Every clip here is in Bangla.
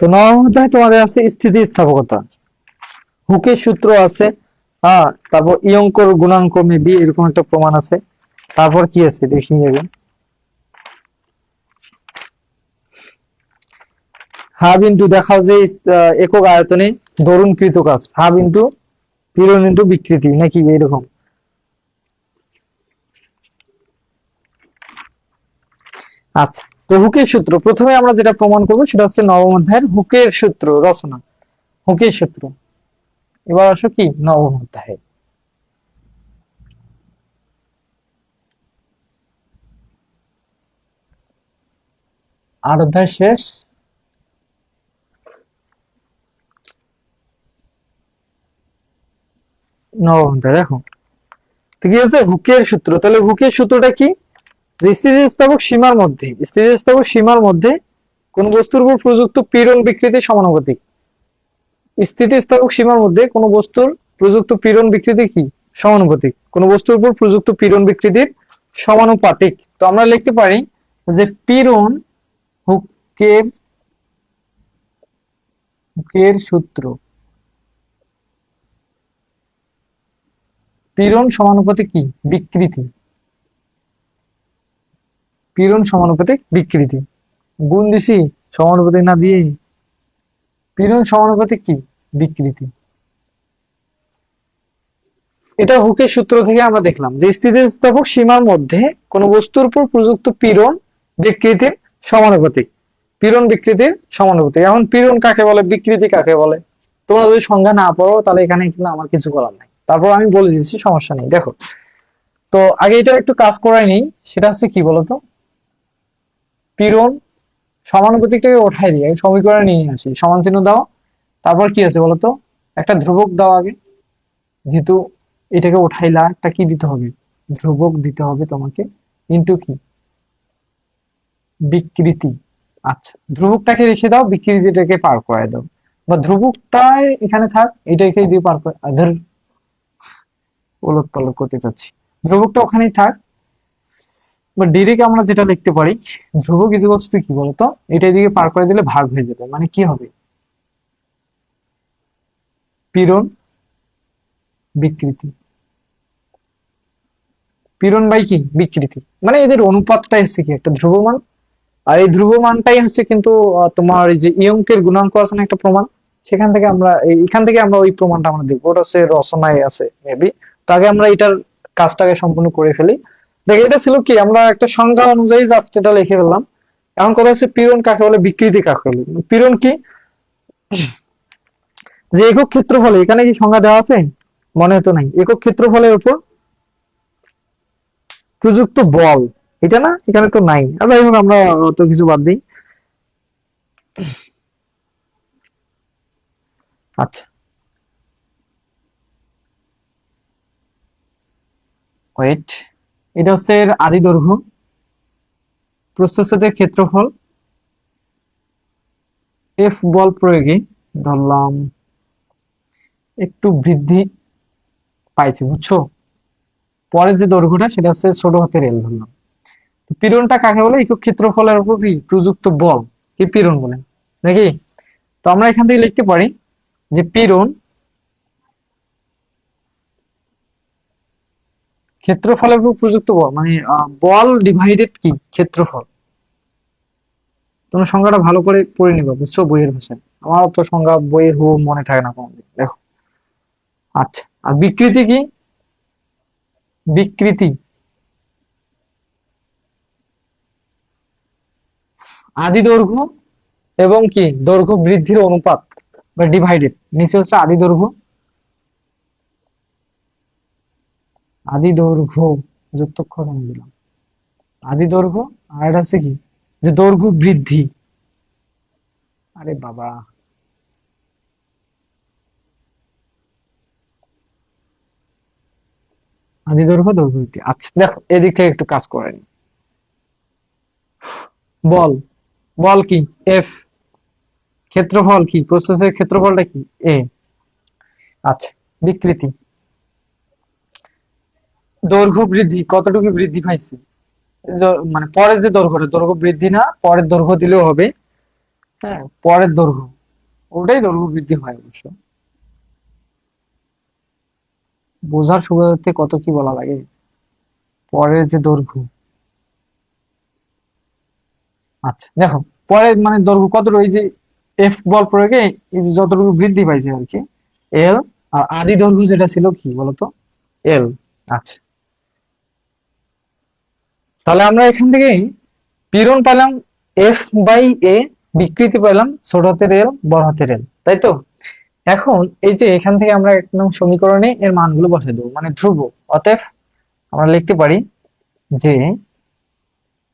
তো নবম অধ্যায়ে তোমাদের আছে স্থিতি স্থাপকতা হুকের সূত্র আছে হ্যাঁ তারপর ইয়ঙ্কর গুণাঙ্ক মেবি এরকম একটা প্রমাণ আছে। তারপর কি আছে? দেখি যাবেন হাব ইন্টু দেখাও যে একক আয়তনে দরুন কৃত কাজ। হাব ইন্টু, পীড়ন ইন্টু বিকৃতি, নাকি এরকম? আচ্ছা। তো হুকের সূত্র, প্রথমে আমরা যেটা প্রমাণ করব সেটা হচ্ছে নবম অধ্যায়ের হুকের সূত্র, রচনা। হুকের সূত্র। এবার আসো কি? নবম অধ্যায়ে। আর অধ্যায় শেষ। নবম অধ্যায়, দেখো। তো কি আছে? হুকের সূত্র। তাহলে হুকের সূত্রটা কি? যে স্থিতিস্থাপক সীমার মধ্যে, স্থিতিস্থাপক সীমার মধ্যে কোন বস্তুর উপর প্রযুক্ত পীড়ন বিকৃতি সমানুপাতিক? স্থিতিস্থাপক সীমার মধ্যে কোন বস্তুর প্রযুক্ত পীড়ন বিকৃতি কি? সমানুপাতিক। কোন বস্তুর উপর প্রযুক্ত পীড়ন বিকৃতির সমানুপাতিক। তো আমরা লিখতে পারি যে পীড়ন হুকের হুকের সূত্র। পীড়ন সমানুপাতিক কি? বিকৃতি। পীড়ন সমানুপাতিক বিকৃতি। গুণ দিছি সমানুপাতিক না দিয়ে পীড়ন সমানুপাতিক কি? বিকৃতি। এটা হুকের সূত্র থেকে আমরা দেখলাম যে স্থিতিস্থাপক সীমার মধ্যে কোন বস্তুর উপর প্রযুক্ত পীড়ন বিকৃতির সমানুপাতিক। পীড়ন বিকৃতির সমানুপাতিক। এখন পীড়ন কাকে বলে? বিকৃতি কাকে বলে? তোমরা যদি সংজ্ঞা না পড়ো, তাহলে এখানে কিন্তু আমার কিছু করার নাই। তারপর আমি বলে দিচ্ছি, সমস্যা নেই। দেখো, তো আগে এটা একটু কাজ করাই নেই, সেটা হচ্ছে কি বলতো? পীড়ন সমানুপাতিকটাকে ওঠাই দিই সমীকরণে নিয়ে আসি। সমান চিহ্ন দাও, তারপর কি আছে বলতো? একটা ধ্রুবক দাও আগে। যেহেতু এটাকে উঠাইলা একটা কি দিতে হবে? ধ্রুবক দিতে হবে তোমাকে। ইন্টু কি? বিকৃতি। আচ্ছা ধ্রুবকটাকে রেখে দাও, বিকৃতিটাকে পার করে দাও। বা ধ্রুবকটাই এখানে থাক এটাকে দিয়ে পার করে ধর ওলট পালট করতে চাচ্ছি। ধ্রুবকটা ওখানেই থাক বা ডিরেক্ট আমরা যেটা লিখতে পারি ধ্রুবক ইজিকলস টু কি বলতো? এটা এদিকে পার করে দিলে ভাগ হয়ে যাবে। মানে কি হবে? বিকৃতি। বাই কি? বিকৃতি। মানে এদের অনুপাতটাই হচ্ছে কি? একটা ধ্রুবমান আর এই ধ্রুবমানটাই হচ্ছে কিন্তু তোমার এই যে ইয়ঙ্কের গুণাঙ্ক আছে না একটা প্রমাণ, সেখান থেকে আমরা এখান থেকে আমরা ওই প্রমাণটা আমরা দেখব। ওটা হচ্ছে রচনায় আছে মেবি তো আগে আমরা এটার কাজটাকে সম্পূর্ণ করে ফেলি। দেখো এটা ছিল কি? আমরা একটা সংজ্ঞা অনুযায়ী জাস্ট এটা লিখে ফেললাম। এখন কথা হচ্ছে পীড়ন কাকে বলে, বিকৃতি কাকে বলে? পীড়ন কি? যে একক ক্ষেত্রফলে, এখানে কি সংজ্ঞা দেওয়া আছে? মনে তো নাই। একক ক্ষেত্রফলের উপর প্রযুক্ত বল। এটা না? এখানে তো নাই। যাই হোক, আমরা অত কিছু বাদ দিই। আচ্ছা। ওয়েট এটা হচ্ছে এর আদি দৈর্ঘ্য। প্রস্থচ্ছেদের ক্ষেত্রফল এফ বল প্রয়োগে, ধরলাম, একটু বৃদ্ধি পাইছে, বুঝছ? পরের যে দৈর্ঘ্যটা, সেটা হচ্ছে ছোট হাতের এল ধরলাম। পীড়নটা কাকে বলে? একক ক্ষেত্রফলের উপর কি? প্রযুক্ত বল, কি পীড়ন বলে? নাকি? তো আমরা এখান থেকে লিখতে পারি যে পীড়ন ক্ষেত্রফলের উপর প্রযুক্ত বল মানে বল ডিভাইডেড কি? ক্ষেত্রফল। তোমরা সংজ্ঞাটা ভালো করে পড়ে নিবা, বুঝছ? বইয়ের ভাষায়। আমার তো সংজ্ঞা বইয়ের হু মনে থাকে না কোনোদিন। দেখো। আচ্ছা আর বিকৃতি কি? বিকৃতি। আদি দৈর্ঘ্য এবং কি? দৈর্ঘ্য বৃদ্ধির অনুপাত, বা ডিভাইডেড নিচে হচ্ছে আদি দৈর্ঘ্য। আদি দৈর্ঘ্য যুক্ত অক্ষর আমি দিলাম। আদি দৈর্ঘ্য, আর হচ্ছে কি? যে দৈর্ঘ্য বৃদ্ধি। আরে বাবা। আদি দৈর্ঘ্য দৈর্ঘ্য বৃদ্ধি। আচ্ছা দেখো, এদিক থেকে একটু কাজ করেন বল। বল কি? এফ ক্ষেত্রফল কি? প্রস্থের ক্ষেত্রফলটা কি? এ আচ্ছা বিকৃতি। দৈর্ঘ্য বৃদ্ধি, কতটুকু বৃদ্ধি পাইছে? মানে পরের যে দৈর্ঘ্যটা, দৈর্ঘ্য বৃদ্ধি না, পরের দৈর্ঘ্য দিলেও হবে। হ্যাঁ পরের দৈর্ঘ্য, ওটাই দৈর্ঘ্য বৃদ্ধি হয় অবশ্য। বোঝার সুবিধার্থে কত কি বলা লাগে? পরের যে দৈর্ঘ্য। আচ্ছা দেখো পরে মানে দৈর্ঘ্য কত ওই যে এফ বল প্রয়োগে এই যে যতটুকু বৃদ্ধি পাইছে আর কি এল আর আদি দৈর্ঘ্য যেটা ছিল কি বলতো? এল আচ্ছা। তাহলে আমরা এখান থেকে পীড়ন পেলাম এফ বাই এ বিকৃতি পেলাম ছোট হাতের এল বড় হাতের এল তাই তো? এখন এই যে এখান থেকে আমরা একদম সমীকরণে এর মানগুলো বসে দেবো মানে ধ্রুব অতএব আমরা লিখতে পারি যে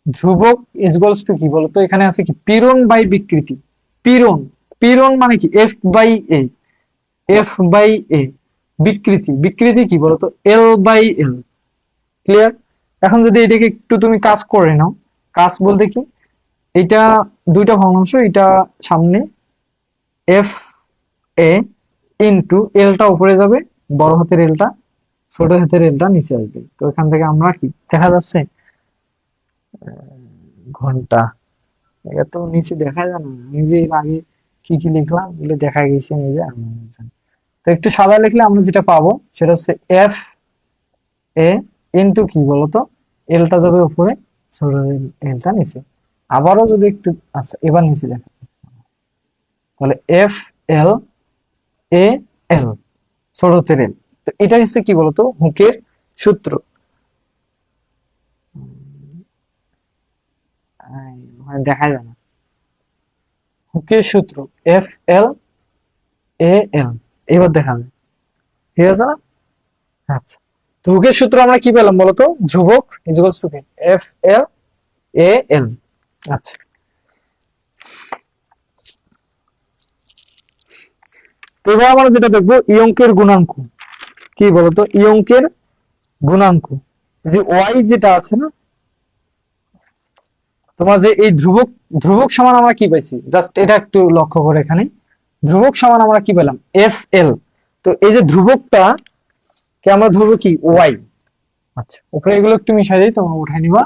ধ্রুবক ইজগলস টু কি বলতো? এখানে আছে কি? পীড়ন বাই বিকৃতি। পীড়ন পীড়ন মানে কি? F by A F by A বিকৃতি। বিকৃতি কি বলতো? এল বাই এল ক্লিয়ার এখন যদি এটাকে একটু তুমি কাজ করে নাও, কাজ বলতে কি? এটা দুইটা ভগ্নাংশ, এটা সামনে এফ এ ইন্টু এলটা উপরে যাবে, বড় হাতের এলটা ছোট হাতের এলটা নিচে আসবে। তো এখান থেকে আমরা কি? দেখা যাচ্ছে? ঘণ্টা। এটা তো নিচে দেখা যায় না। আমি যে আগে কি কি লিখলাম, এগুলো দেখা গেছে নিজে তো একটু সাদা লিখলে আমরা যেটা পাবো, সেটা হচ্ছে এফ এ ইন্টু কি বলতো? এলটা যাবে উপরে, ছোট এলটা নিচে। আবারও যদি একটু আচ্ছা এবার নিচে দেখা। তাহলে এফ এল এ এল ছোট হাতের এল তো এটা হচ্ছে কি বলতো? হুকের সূত্র। মানে দেখা যায় না। হুকের সূত্র এফ এল এ এল এবার দেখা যায় ঠিক আছে না? আচ্ছা। তো সূত্র আমরা কি পেলাম বলতো? ধ্রুবক is to F L A L আচ্ছা। তো এবার আমরা যেটা দেখব ইয়ঙ্কের গুণাঙ্ক। কি বলতো? ইয়ঙ্কের গুণাঙ্ক। যে ওয়াই যেটা আছে না, তোমার যে এই ধ্রুবক ধ্রুবক সমান আমরা কি পাইছি? জাস্ট এটা একটু লক্ষ্য করে এখানে। ধ্রুবক সমান আমরা কি পেলাম? এফ এল তো এই যে ধ্রুবকটা কে আমরা ধরবো কি? ওয়াই আচ্ছা উপরে এগুলো একটু মিশাই দিই, তোমরা উঠাই নিবা।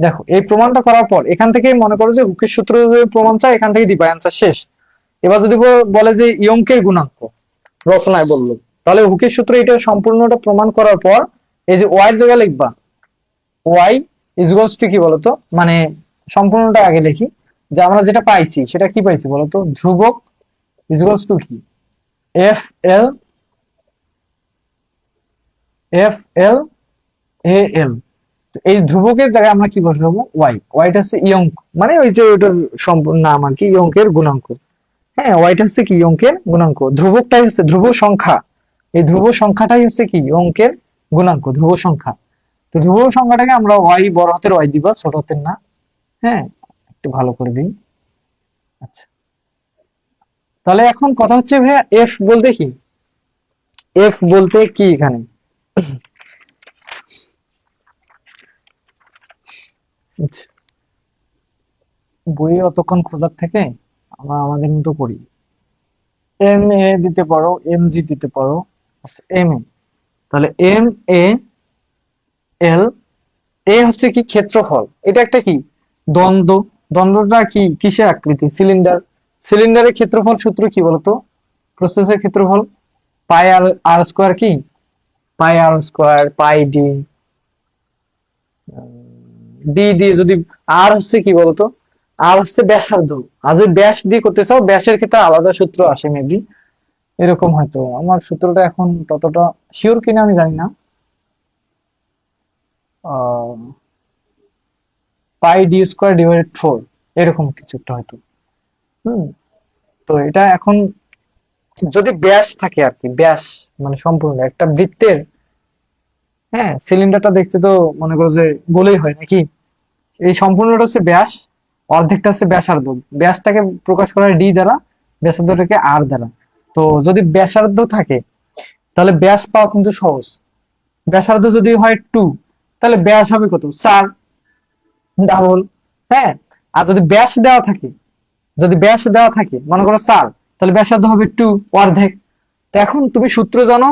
দেখো, এই প্রমাণটা করার পর, এখান থেকে মনে করো যে হুকের সূত্র প্রমাণ চাই, এখান থেকে দিবা অ্যান্সার শেষ। এবার যদি বলে যে ইয়ঙ্কের গুণাঙ্ক, রচনায় বলল, তাহলে হুকের সূত্র এটা সম্পূর্ণটা প্রমাণ করার পর, এই যে ওয়াই জায়গায় লিখবা ওয়াই ইজগলস টু কি বলতো? মানে সম্পূর্ণটা আগে লিখি, যে আমরা যেটা পাইছি, সেটা কি পাইছি বলতো? ধ্রুবক ইজগলস টু কি? F L F L A L এই ধ্রুবকের জায়গায় আমরা কি বসাবো? ওয়াই ওয়াইটা হচ্ছে ইয়ঙ্ক মানে ওই যে ওটার সম্পূর্ণ নাম আর কি ইয়ঙ্কের গুণাঙ্ক। হ্যাঁ ওয়াইটা হচ্ছে কি? অঙ্কের গুণাঙ্ক। ধ্রুবকটাই হচ্ছে ধ্রুব সংখ্যা। এই ধ্রুব সংখ্যাটাই হচ্ছে কি? অঙ্কের গুণাঙ্ক, ধ্রুব সংখ্যা। তো ধ্রুব সংখ্যাটাকে আমরা ওয়াই বড় হাতের ওয়াই দিবা, ছোট হাতের না। হ্যাঁ একটু ভালো করে দিই। আচ্ছা। তাহলে এখন কথা হচ্ছে ভাইয়া এফ বলতে কি? এফ বলতে কি এখানে। বইয়ে অতক্ষণ খোঁজার থেকে আমরা আমাদের মতো করি এম এ দিতে পারো এম জি দিতে পারো আচ্ছা এম এ তাহলে এম এ এল এ হচ্ছে কি ক্ষেত্রফল। এটা একটা কি? দ্বন্দ্ব। দ্বন্দ্বটা কি? কিসের আকৃতি? সিলিন্ডার সিলিন্ডারের ক্ষেত্রফল সূত্র কি বলতো? প্রস্থের ক্ষেত্রফল। পাই আর আর স্কোয়ার কি? Pi R square pi D. D দিয়ে যদি আর হচ্ছে কি বলতো? আর হচ্ছে ব্যাসার্ধ আর যদি ব্যাস দিয়ে করতে চাও, ব্যাসের ক্ষেত্রে আলাদা সূত্র আসে মেবি এরকম হয়তো। আমার সূত্রটা এখন ততটা শিওর কিনা আমি জানি না। Pi D square divided four এরকম কিছু একটা হয়তো। হুম, তো এটা এখন যদি ব্যাস থাকে আর কি, ব্যাস মানে সম্পূর্ণ, একটা বৃত্তের হ্যাঁ সিলিন্ডারটা দেখতে তো মনে করো যে গোলেই হয়, নাকি? এই সম্পূর্ণটা হচ্ছে ব্যাস, অর্ধেকটা হচ্ছে ব্যাসার্ধ। ব্যাসটাকে প্রকাশ করা হয় ডি দ্বারা, ব্যাসার্ধটাকে আর দ্বারা। তো যদি ব্যাসার্ধ থাকে, তাহলে ব্যাস পাওয়া কিন্তু সহজ। ব্যাসার্ধ যদি হয় টু, তাহলে ব্যাস হবে কত? চার, ডাবল হ্যাঁ? আর যদি ব্যাস দেওয়া থাকে, যদি ব্যাস দেওয়া থাকে, মনে করো চার তাহলে ব্যাসার্ধ হবে টু অর্ধেক। তো এখন তুমি সূত্র জানো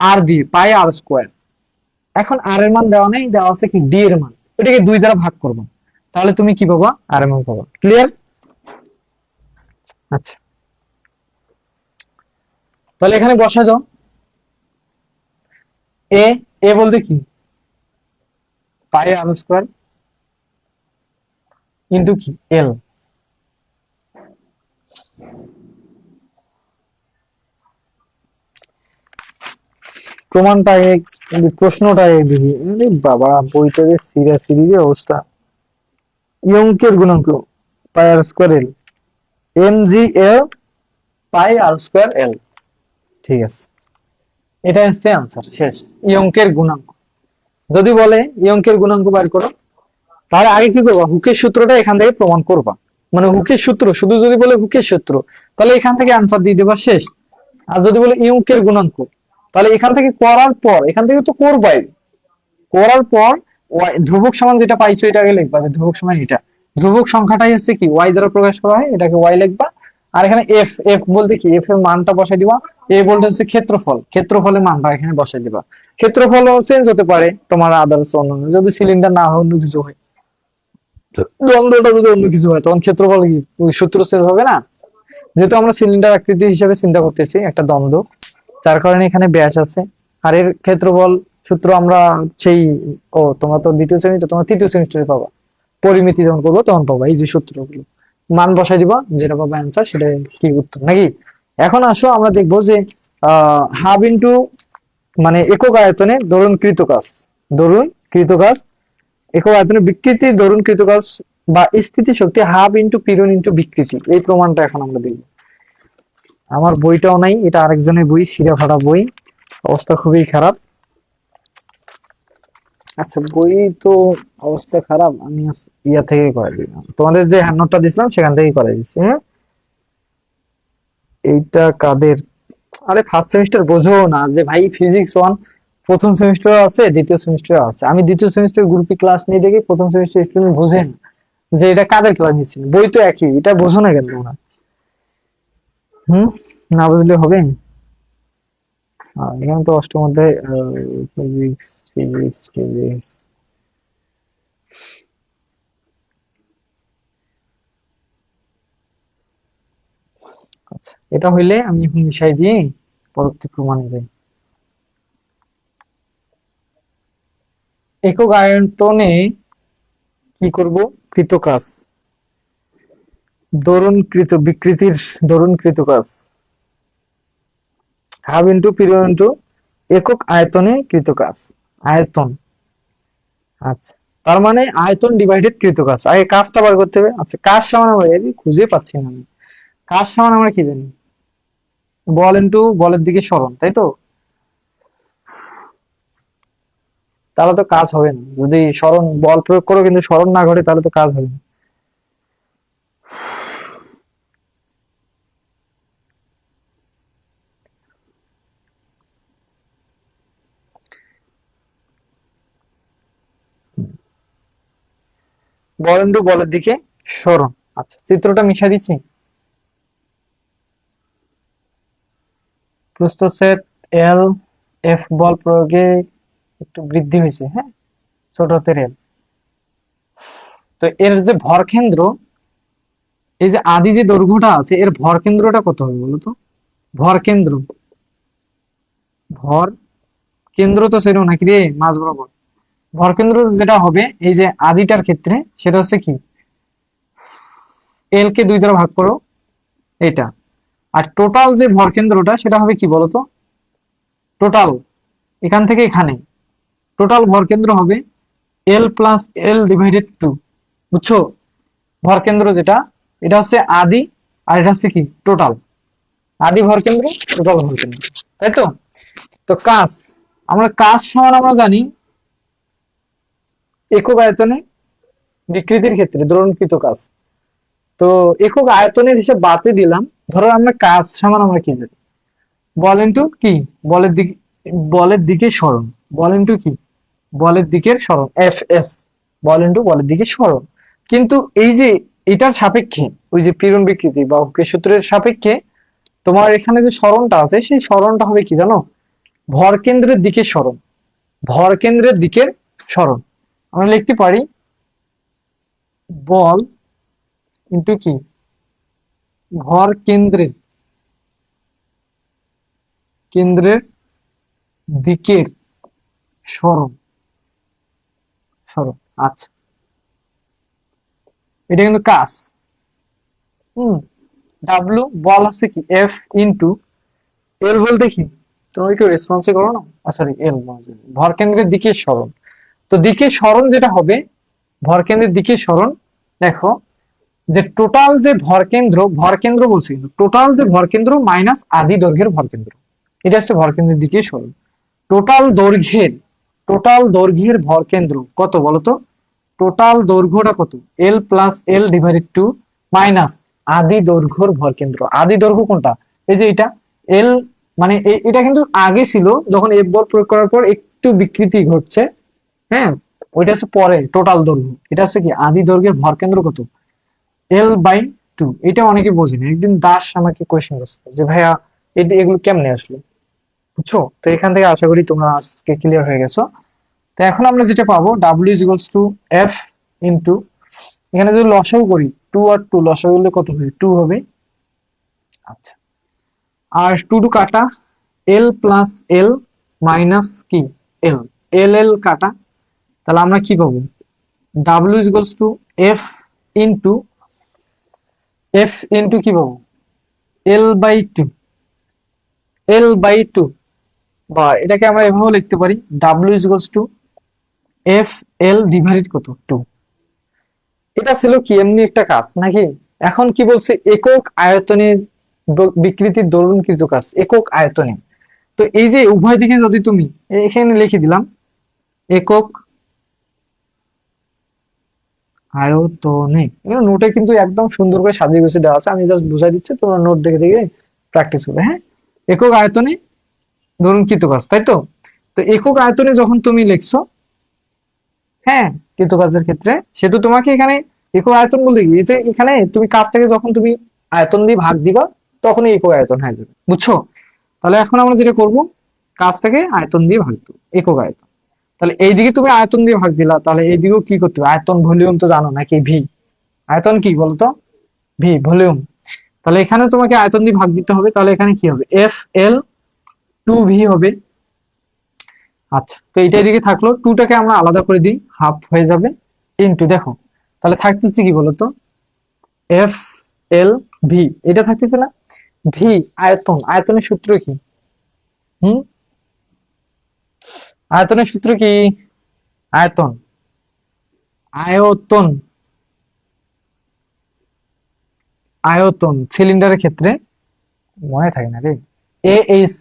আর দিয়ে পাই আর স্কোয়ার এখন আর এর মান দেওয়া নেই, দেওয়া আছে কি ডি এর মান। এটাকে দুই দ্বারা ভাগ করব। তাহলে তুমি কি পাবা? আর এর মান পাবা। ক্লিয়ার আচ্ছা। তাহলে এখানে বসা যাও এ এ বলতে কি? পাই আর স্কোয়ার ইন্টু কি? এল প্রমাণটা আগে প্রশ্নটা আগে আরে বাবা বইটা যে সিরিয়াস সিরিজের অবস্থা। ইয়ঙ্কের গুণাঙ্ক pi R square L M G L pi R square L ঠিক আছে। এটা হচ্ছে আনসার শেষ। ইয়ঙ্কের গুণাঙ্ক। যদি বলে ইয়ঙ্কের গুণাঙ্ক বার করো তাহলে আগে কি করবা? হুকের সূত্রটা এখান থেকে প্রমাণ করবা। মানে হুকের সূত্র শুধু যদি বলে হুকের সূত্র তাহলে এখান থেকে আনসার দিয়ে দেবা শেষ। আর যদি বলে ইয়ঙ্কের গুণাঙ্ক তাহলে এখান থেকে করার পর, এখান থেকে তো করবাই। করার পর ধ্রুবক সমান যেটা পাইছো এটা আগে লিখবা ধ্রুবক সমান এটা। ধ্রুবক সংখ্যাটাই হচ্ছে কি? y দ্বারা প্রকাশ করা হয়, এটাকে y লিখবা। আর এখানে f f বলতে কি? f এর মানটা বসাই দিবা। a বলতে হচ্ছে ক্ষেত্রফল। ক্ষেত্রফলের মানটা এখানে বসাই দিবা। ক্ষেত্রফল চেঞ্জ হতে পারে, তোমার আদার্স অন্যান্য যদি সিলিন্ডার না হয়, অন্য কিছু হয়। দ্বন্দ্বটা যদি অন্য কিছু হয়, তখন ক্ষেত্রফল কি? সূত্র হবে না? যেহেতু আমরা সিলিন্ডার আকৃতি হিসেবে চিন্তা করতেছি, একটা দ্বন্দ্ব। যার কারণে এখানে ব্যাস আছে। আর এর ক্ষেত্রফল সূত্র আমরা সেই, ও, তোমরা তো দ্বিতীয় শ্রেণীতে তোমরা তৃতীয় সেমিস্টারে পাবা। পরিমিতি যখন করব, তখন পাবা। এই যে সূত্রগুলো। মান বসাই দিবা, যেটা পাবা অ্যান্সার সেটা কি উত্তর, নাকি? এখন আসো, আমরা দেখব যে আহ হাফ ইন্টু মানে একক আয়তনে দরুন কৃত কাজ। দরুন কৃত কাজ, একক আয়তনে বিকৃতি দরুন কৃত কাজ বা স্থিতি শক্তি হাফ ইন্টু পীড়ন ইন্টু বিকৃতি। এই প্রমাণটা এখন আমরা দেখব। আমার বইটাও নাই, এটা আরেকজনের বই সিরা ফাটা বই। অবস্থা খুবই খারাপ। আচ্ছা বই তো অবস্থা খারাপ, আমি ইয়া থেকে করে দিলাম। তোমাদের যে হ্যান্ডনোটটা দিছিলাম, সেখান থেকেই করে দিচ্ছি হ্যাঁ? এইটা কাদের? আরে ফার্স্ট সেমিস্টার বোঝো না যে ভাই ফিজিক্স ওয়ান প্রথম সেমিস্টার আছে, দ্বিতীয় সেমিস্টার আছে। আমি দ্বিতীয় সেমিস্টার গ্রুপে ক্লাস নিয়ে দেখি, প্রথম সেমিস্টার স্টুডেন্ট বোঝেন যে এটা কাদের ক্লাস নিচ্ছেন? বই তো একই, এটা বোঝো না কেন তোমরা? হুম? না বুঝলে হবে? এখানে তো অষ্টম অধ্যায় ফিজিক্স ফিজিক্স ফিজিক্স এটা হইলে আমি এখন মিশাই দিয়ে পরবর্তী প্রমাণে যাই একক আয়তনে কি করব? কৃত কাজ। দরুন কৃত বিকৃতির, দরুন কৃত কাজ। হাফ ইন্টু পিরিয়ড ইন্টু একক আয়তনে কৃত কাজ আয়তন। আচ্ছা তার মানে আয়তন ডিভাইডেড কৃত কাজ আগে কাজটা বার করতে হবে। আচ্ছা কাজ সমান আমরা খুঁজে পাচ্ছি না আমি কাজ সমান আমরা কি জানি? বল ইন্টু বলের দিকে সরণ, তাই তো? তাহলে তো কাজ হবে না। যদি সরণ বল প্রয়োগ করো, কিন্তু সরণ না ঘটে, তাহলে তো কাজ হবে না। ইন্টু বলের দিকে সরণ আচ্ছা চিত্রটা মিশা দিচ্ছি। প্রস্থচ্ছেদ এল এফ বল প্রয়োগে একটু বৃদ্ধি হয়েছে হ্যাঁ? ছোট এল তো এর যে ভর কেন্দ্র, এই যে আদি যে দৈর্ঘ্যটা আছে, এর ভর কেন্দ্রটা কত হবে বলতো ভর কেন্দ্র। ভর কেন্দ্র তো সেরকম নাকি রে? মাঝ বরাবর। ভর কেন্দ্র যেটা হবে, এই যে আদিটার ক্ষেত্রে, সেটা হচ্ছে কি? এল কে দুই দ্বারা ভাগ করো, এটা। আর টোটাল যে ভরকেন্দ্রটা, সেটা হবে কি বলতো? টোটাল এখান থেকে এখানে। টোটাল ভরকেন্দ্র হবে L plus L divided two বুঝছ? ভরকেন্দ্র যেটা, এটা হচ্ছে আদি, আর এটা হচ্ছে কি? টোটাল আদি ভরকেন্দ্র টোটাল ভরকেন্দ্র। তাই তো? তো কাজ, আমরা কাজ সমান আমরা জানি একক আয়তনে বিকৃতির ক্ষেত্রে, দ্রবণকৃত কাজ। তো একক আয়তনের হিসাব বাতে দিলাম। ধরো আমরা কাজ সমান আমরা কি জানি? বলেন ইন্টু কি? বলের দিকে বলের দিকে সরণ। বলেন ইন্টু কি? বলের দিকের সরণ এফ এস বলেন ইন্টু বলের দিকে সরণ। কিন্তু এই যে এটার সাপেক্ষে, ওই যে পীড়ন বিকৃতি বা হুকের সূত্রের সাপেক্ষে, তোমার এখানে যে সরণটা আছে, সেই সরণটা হবে কি জানো? ভর কেন্দ্রের দিকে সরণ। ভর কেন্দ্রের দিকের সরণ। আমরা লিখতে পারি বল ইন্টু কি? ভর কেন্দ্রের কেন্দ্রের দিকের সরণ সরণ আচ্ছা। এটা কিন্তু কাজ। হুম ডাব্লু বল আছে কি? এফ ইন্টু এল বলতে কি? তুমি কি রেসপন্সে করো না? সরি এল ভর কেন্দ্রের দিকে সরণ। তো দিকে সরণ যেটা হবে ভর কেন্দ্রের দিকে সরণ দেখো, যে টোটাল যে ভর কেন্দ্র ভর কেন্দ্র বলছি টোটাল যে ভর কেন্দ্র মাইনাস আদি দৈর্ঘ্যের ভর কেন্দ্র এটা হচ্ছে ভর কেন্দ্রের দিকে সরণ টোটাল দৈর্ঘ্যের টোটাল দৈর্ঘ্যের ভর কেন্দ্র কত বলতো? টোটাল দৈর্ঘ্যটা কত? L plus L divided two minus আদি দৈর্ঘ্যর ভর কেন্দ্র আদি দৈর্ঘ্য কোনটা? এই যে এটা এল মানে এটা কিন্তু আগে ছিল, যখন এফ বল প্রয়োগ করার পর একটু বিকৃতি ঘটছে। হ্যাঁ ওইটা হচ্ছে পরে টোটাল দৈর্ঘ্য। এটা হচ্ছে কি, আদি দৈর্ঘ্যের ভর কেন্দ্র কত? এল বাই টু এটা অনেকে বোঝেনি। একদিন দাস আমাকে কোয়েশ্চেন করছিল যে, ভাইয়া এটি এগুলো কেমনে আসলো? বুঝছ? তো এখান থেকে আশা করি তোমরা আজকে ক্লিয়ার হয়ে গেছো। তো এখন আমরা যেটা পাবো W is equals to F into এখানে যদি লসাগু করি টু আর টু লসাগু করলে কত হবে? টু হবে। আচ্ছা। আর টু টু কাটা এল প্লাস এল মাইনাস কি? এল এল এল কাটা। তাহলে আমরা কি পাবো? W equals to F into F into কি পাবো? L by two L by two বা এটাকে আমরা এভাবেও লিখতে পারি W equals to F L divided কত? টু এটা ছিল কি, এমনি একটা কাজ, নাকি? এখন কি বলছে, একক আয়তনের বিকৃতির দরুণকৃত কাজ, একক আয়তনে। তো এই যে উভয় দিকে যদি তুমি, এখানে লিখে দিলাম, একক আয়তনে এখানে নোটে কিন্তু একদম সুন্দর করে সাজিয়ে গুছিয়ে দেওয়া আছে। আমি জাস্ট বুঝাই দিচ্ছি, তোমরা নোট দেখে দেখে প্র্যাকটিস করবে হ্যাঁ? একক আয়তনে ধরুন কৃতকাজ তাই তো? তো একক আয়তনে যখন তুমি লিখছো হ্যাঁ কৃতকাজের ক্ষেত্রে, সেহেতু তোমাকে এখানে একক আয়তন বলতে কি? যে এখানে তুমি কাজটাকে যখন তুমি আয়তন দিয়ে ভাগ দিবা, তখনই একক আয়তন হয়ে যাবে। বুঝছ? তাহলে এখন আমরা যেটা করব, কাজটাকে আয়তন দিয়ে ভাগ দেবো, একক আয়তন। তাহলে এইদিকে তুমি আয়তন দিয়ে ভাগ দিলা, তাহলে এইদিকেও কি করতে হবে? আয়তন, ভলিউম তো জানো নাকি ভি আয়তন কি বলতো? V volume. তাহলে এখানে তোমাকে আয়তন দিয়ে ভাগ দিতে হবে, তাহলে এখানে কি হবে? এফ এল টু ভি হবে। আচ্ছা তো এটা এদিকে থাকল। টুটাকে আমরা আলাদা করে দিই হাফ হয়ে যাবে ইনটু দেখো। তাহলে থাকতেছে কি বলতো? এফ এল ভি এটা থাকতেছে না? ভি আয়তন। আয়তনের সূত্র কি? হুম? আয়তনের সূত্র কি? আয়তন। আয়তন। আয়তন সিলিন্ডারের ক্ষেত্রে মনে থাকে না রে। এ এস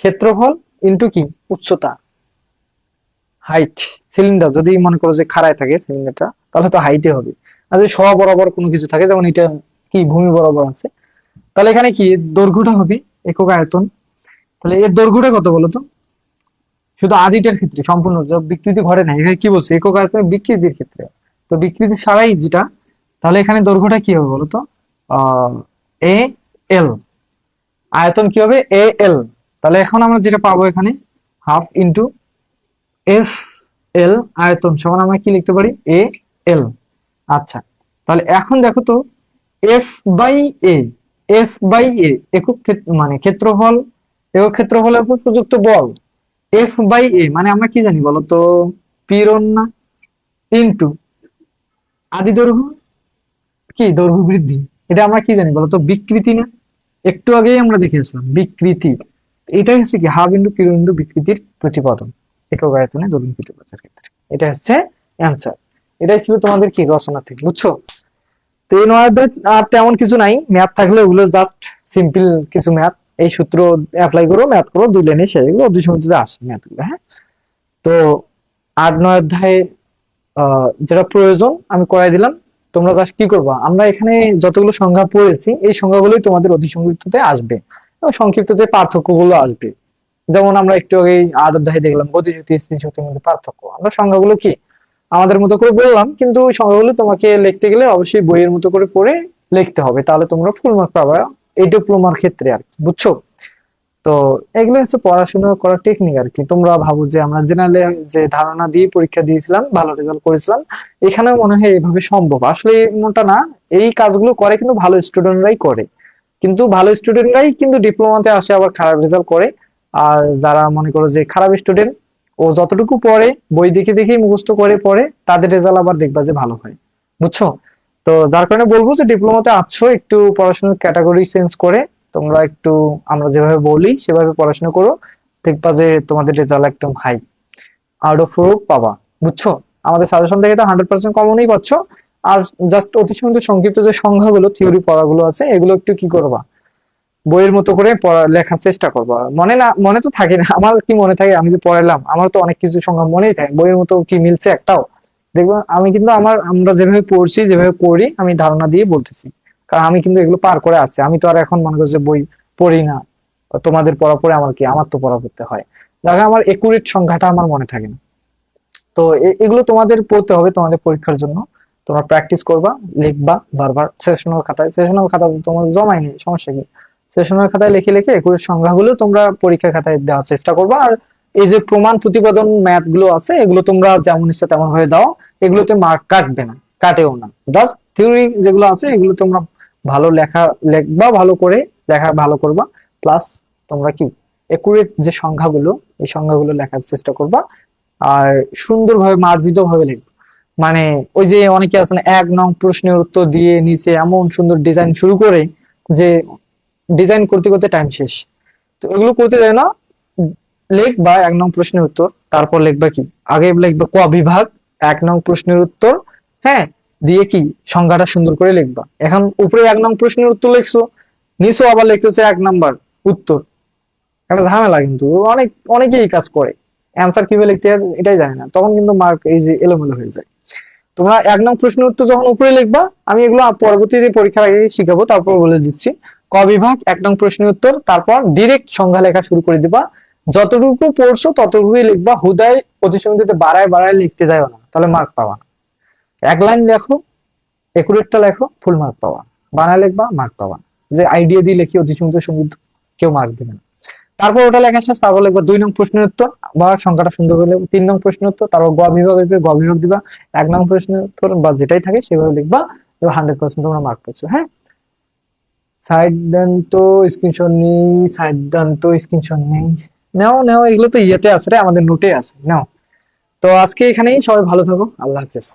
ক্ষেত্রফল ইনটু কি? উচ্চতা। হাইট সিলিন্ডার যদি মনে করো যে খাড়ায় থাকে সিলিন্ডারটা তাহলে তো হাইটে হবে। আর যদি সব বরাবর কোনো কিছু থাকে যেমন এটা কি ভূমি বরাবর আছে তাহলে এখানে কি দৈর্ঘ্যটা হবে? একক আয়তন। তাহলে এর দৈর্ঘ্যটা কত বলতো? শুধু আদিটার ক্ষেত্রে, সম্পূর্ণ বিকৃতি ঘটে না এখানে কি বলছে? একক আয়তনের বিকৃতির ক্ষেত্রে। তো বিকৃতি ছাড়াই যেটা, তাহলে এখানে দৈর্ঘ্যটা কি হবে বলতো? এ এল আয়তন কি হবে? এ এল তাহলে এখন আমরা যেটা পাবো এখানে, হাফ ইন্টু এফ এল আয়তন সমান আমরা কি লিখতে পারি? এ এল আচ্ছা তাহলে এখন দেখো তো F by A F by A একক মানে ক্ষেত্রফল, একক ক্ষেত্রফলের উপর প্রযুক্ত বল। এফ বাই এ মানে আমরা কি জানি বলো তো পীড়ন না? ইন্টু আদি দৈর্ঘ্য? কি? দৈর্ঘ্য বৃদ্ধি। এটা আমরা কি জানি বলতো? বিকৃতি না? একটু আগেই আমরা দেখেছিলাম, বিকৃতি। এটাই হচ্ছে কি? হাফ ইন্টু কিলো ইন্টু বিকৃতির প্রতিপাদন। একক আয়তনে দৈর্ঘ্য প্রতিপাদনের ক্ষেত্রে। এটা হচ্ছে অ্যান্সার এটাই ছিল তোমাদের কি রচনা থেকে, বুঝছ? তো এই নয় আর তেমন কিছু নাই। ম্যাথ থাকলে ওগুলো জাস্ট সিম্পল কিছু ম্যাথ এই সূত্র অ্যাপ্লাই করো ম্যাথ করো, দুই লাইনে সেগুলো অতি সহজে আসে ম্যাথগুলো হ্যাঁ? তো আট, নয় অধ্যায়ে যেটা প্রয়োজন, আমি করাই দিলাম। তোমরা জাস্ট কি করবা? আমরা এখানে যতগুলো সংখ্যা পড়েছি, এই সংখ্যাগুলোই তোমাদের অতি সংক্ষিপ্ততে আসবে সংক্ষিপ্ততে পার্থক্যগুলো আসবে। যেমন আমরা একটু আগে আট অধ্যায়ে দেখলাম গতিশক্তি স্থিতি শক্তির মধ্যে পার্থক্য। আমরা সংখ্যাগুলো কি? আমাদের মতো করে বললাম, কিন্তু সংখ্যাগুলো তোমাকে লিখতে গেলে অবশ্যই বইয়ের মতো করে পড়ে লিখতে হবে। তাহলে তোমরা ফুল মার্ক পাবা। এই ডিপ্লোমার ক্ষেত্রে আর কি, বুঝছ? তো এগুলো হচ্ছে পড়াশোনা করার টেকনিক আর কি। তোমরা ভাবো যে আমরা জেনারেলে যে ধারণা দিয়ে পরীক্ষা দিয়েছিলাম ভালো রেজাল্ট করেছিলাম এখানে মনে হয় এভাবে সম্ভব। আসলে এমনটা না এই কাজগুলো করে কিন্তু ভালো স্টুডেন্টরাই করে। কিন্তু ভালো স্টুডেন্টরাই কিন্তু ডিপ্লোমাতে আসে আবার খারাপ রেজাল্ট করে। আর যারা মনে করো যে খারাপ স্টুডেন্ট ও যতটুকু পড়ে বই দেখে দেখেই মুখস্থ করে পড়ে তাদের রেজাল্ট আবার দেখবা যে ভালো হয়। বুঝছ? তো যার কারণে বলব যে ডিপ্লোমাতে আছো, একটু পড়াশোনার ক্যাটাগরি চেঞ্জ করে, তোমরা একটু, আমরা যেভাবে বলি সেভাবে পড়াশোনা করো, দেখবা যে তোমাদের রেজাল্ট একদম হাই আউট অফ ফোর পাবা, বুঝছ? আমাদের সাজেশন থেকে তো হান্ড্রেড পার্সেন্ট কমনই পাচ্ছ। আর জাস্ট অতি সুন্দর সংক্ষিপ্ত যে সংখ্যাগুলো থিওরি পড়াগুলো আছে, এগুলো একটু কি করবা? বইয়ের মতো করে পড়া, লেখার চেষ্টা করবা। মনে না, মনে তো থাকে না, আমার কি মনে থাকে? আমি যে পড়ালাম, আমার তো অনেক কিছু সংখ্যা মনেই থাকে। বইয়ের মতো কি মিলছে একটাও? দেখব, আমি কিন্তু আমার, আমরা যেভাবে পড়ছি, যেভাবে করি আমি ধারণা দিয়ে বলতেছি। কারণ আমি কিন্তু এগুলো পার করে আসছি আমি তো আর এখন মনে করছি বই পড়ি না। তোমাদের পড়া পড়ে আমার কি? আমার তো পড়া পড়তে হয়। দেখো, আমার একুরেট সংখ্যাটা আমার মনে থাকে না। তো এগুলো তোমাদের পড়তে হবে তোমাদের পরীক্ষার জন্য। তোমরা প্র্যাকটিস করবা, লিখবা, বারবার সেশনাল খাতায়। সেশনাল খাতা তোমার জমাই নেই, সমস্যা কি? সেশনাল খাতায় লিখে লিখে একুরেট সংখ্যাগুলো তোমরা পরীক্ষার খাতায় দেওয়ার চেষ্টা করবা। আর এই যে প্রমাণ প্রতিপাদন ম্যাথগুলো আছে, এগুলো তোমরা যেমন ইচ্ছা তেমন ভাবে দাও, এগুলোতে মার্ক কাটবে না, কাটেও না। জাস্ট থিওরি যেগুলো আছে, এগুলো তোমরা ভালো লেখা, লিখবা, ভালো করে লেখা ভালো করবা। প্লাস তোমরা কি একুরেট যে সংখ্যাগুলো, এই সংখ্যাগুলো লেখার চেষ্টা করবা। আর সুন্দরভাবে মার্জিত ভাবে লিখবা। মানে ওই যে অনেকে আছেন, এক নং প্রশ্নের উত্তর দিয়ে নিচে এমন সুন্দর ডিজাইন শুরু করে যে ডিজাইন করতে করতে টাইম শেষ। তো এগুলো করতে যায় না লিখবা এক নং প্রশ্নের উত্তর, তারপর লিখবা কি? আগে লিখবা ক বিভাগ, এক নং প্রশ্নের উত্তর হ্যাঁ দিয়ে কি? সংখ্যাটা সুন্দর করে লিখবা। এখন উপরে এক নং প্রশ্নের উত্তর লিখছো, নিচেও আবার লিখতেছে এক নাম্বার উত্তর। একটা ঝামেলা কিন্তু, অনেক, অনেকেই কাজ করে। অ্যান্সার কীভাবে লিখতে হবে এটাই জানে না, তখন কিন্তু মার্ক এই যে এলোমেলো হয়ে যায়। তোমরা এক নং প্রশ্নের উত্তর যখন উপরে লিখবা, আমি এগুলো পরবর্তীতে পরীক্ষার আগে শিখাবো, তারপর বলে দিচ্ছি। ক বিভাগ, এক নং প্রশ্নের উত্তর, তারপর ডিরেক্ট সংখ্যা লেখা শুরু করে দিবা। যতটুকু পড়ছো ততটুকুই লিখবা। হুদায় অতিসংখ্যিতে বাড়ায় বাড়ায় লিখতে যাও না, তাহলে মার্ক পাবা এক লাইন লেখো একুরেটটা লেখো ফুল মার্ক পাবা বানায় লিখবা মার্ক পাবা যে আইডিয়া দিয়ে লিখি অতিসংখ্যিত সংগীত কেউ মার্ক দেবে না। তারপর ওটা লেখা শেষ, তারপর লিখবা দুই নং প্রশ্নের উত্তর বা সংখ্যাটা সুন্দর করে লিখবা। তিন নং প্রশ্নের উত্তর তারপর গ বিভাগ আসবে গ বিভাগ দিবা। এক নং প্রশ্নের উত্তর বা যেটাই থাকে সেভাবে লিখবা হান্ড্রেড পার্সেন্ট তোমরা মার্ক পাচ্ছ হ্যাঁ? সাইড দেন তো স্ক্রিনশট নেই সাইড দেন তো স্ক্রিনশট নেই। নাও নাও, এগুলো তো ইয়েতে আছে রে, আমাদের নোটে আছে, নাও। তো আজকে এখানেই, সবাই ভালো থাকো, আল্লাহ হাফেজ।